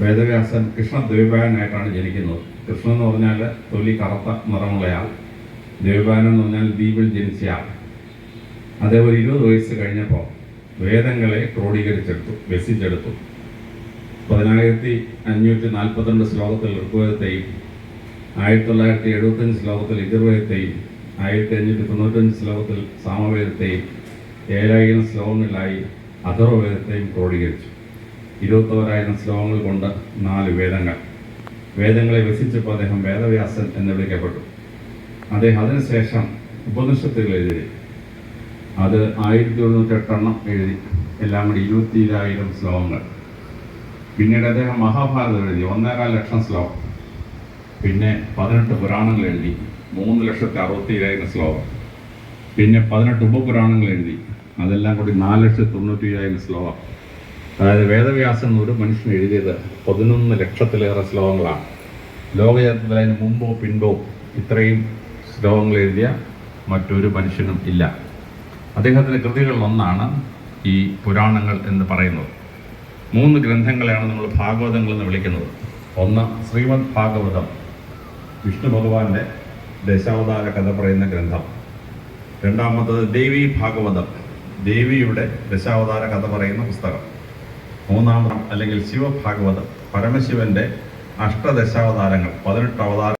വേദവ്യാസൻ കൃഷ്ണ ദ്വൈപായനായിട്ടാണ് ജനിക്കുന്നത്. കൃഷ്ണൻ എന്ന് പറഞ്ഞാൽ തൊലി കറുത്ത നിറമുള്ളയാൾ. ദ്വൈപായൻ എന്ന് പറഞ്ഞാൽ ദ്വീപിൽ ജനിച്ചയാൾ. അതേ ഒരു ഇരുപത് വയസ്സ് കഴിഞ്ഞപ്പോൾ വേദങ്ങളെ ക്രോഡീകരിച്ചെടുത്തു വ്യസിച്ചെടുത്തു. പതിനായിരത്തി അഞ്ഞൂറ്റി നാൽപ്പത്തിരണ്ട് ശ്ലോകത്തിൽ ഋഗ്വേദത്തെയും ആയിരത്തി തൊള്ളായിരത്തി എഴുപത്തഞ്ച് ശ്ലോകത്തിൽ യജുർവേദത്തെയും ആയിരത്തി അഞ്ഞൂറ്റി തൊണ്ണൂറ്റഞ്ച് ശ്ലോകത്തിൽ സാമവേദത്തെയും ഏഴായിരം ശ്ലോകങ്ങളിലായി അഥർവവേദത്തെയും ക്രോഡീകരിച്ചു. ഇരുപത്തോരായിരം ശ്ലോകങ്ങൾ കൊണ്ട് നാല് വേദങ്ങൾ. വേദങ്ങളെ രസിച്ചപ്പോൾ അദ്ദേഹം വേദവ്യാസൻ എന്ന് വിളിക്കപ്പെട്ടു. അദ്ദേഹം അതിനുശേഷം ഉപനിഷത്തുകൾ എഴുതി. അത് ആയിരത്തി എഴുന്നൂറ്റെട്ടെണ്ണം എഴുതി. എല്ലാം കൂടി ഇരുപത്തിരായിരം ശ്ലോകങ്ങൾ. പിന്നീട് അദ്ദേഹം മഹാഭാരതം എഴുതി. ഒന്നേകാൽ ലക്ഷം ശ്ലോകം. പിന്നെ പതിനെട്ട് പുരാണങ്ങൾ എഴുതി. മൂന്ന് ലക്ഷത്തി അറുപത്തി ഏഴായിരം ശ്ലോകം. പിന്നെ പതിനെട്ട് ഉപപുരാണങ്ങൾ എഴുതി. അതെല്ലാം കൂടി നാല് ലക്ഷത്തി തൊണ്ണൂറ്റി ഏഴായിരം ശ്ലോകം. അതായത് വേദവ്യാസൻ ഒരു മനുഷ്യൻ എഴുതിയത് പതിനൊന്ന് ലക്ഷത്തിലേറെ ശ്ലോകങ്ങളാണ്. ലോകചരിത്രത്തിൽ അതിന് മുമ്പോ പിൻപോ ഇത്രയും ശ്ലോകങ്ങൾ എഴുതിയ മറ്റൊരു മനുഷ്യനും ഇല്ല. അദ്ദേഹത്തിന്റെ കൃതികളിലൊന്നാണ് ഈ പുരാണങ്ങൾ എന്ന് പറയുന്നത്. മൂന്ന് ഗ്രന്ഥങ്ങളെയാണ് നമ്മൾ ഭാഗവതങ്ങൾ എന്ന് വിളിക്കുന്നത്. ഒന്ന് ശ്രീമദ് ഭാഗവതം വിഷ്ണു ഭഗവാന്റെ ദശാവതാര കഥ പറയുന്ന ഗ്രന്ഥം. രണ്ടാമത്തത് ദേവി ഭാഗവതം ദേവിയുടെ ദശാവതാര കഥ പറയുന്ന പുസ്തകം. മൂന്നാമത് അല്ലെങ്കിൽ ശിവഭാഗവതം പരമശിവന്റെ അഷ്ടദശാവതാരങ്ങൾ പതിനെട്ട് അവതാര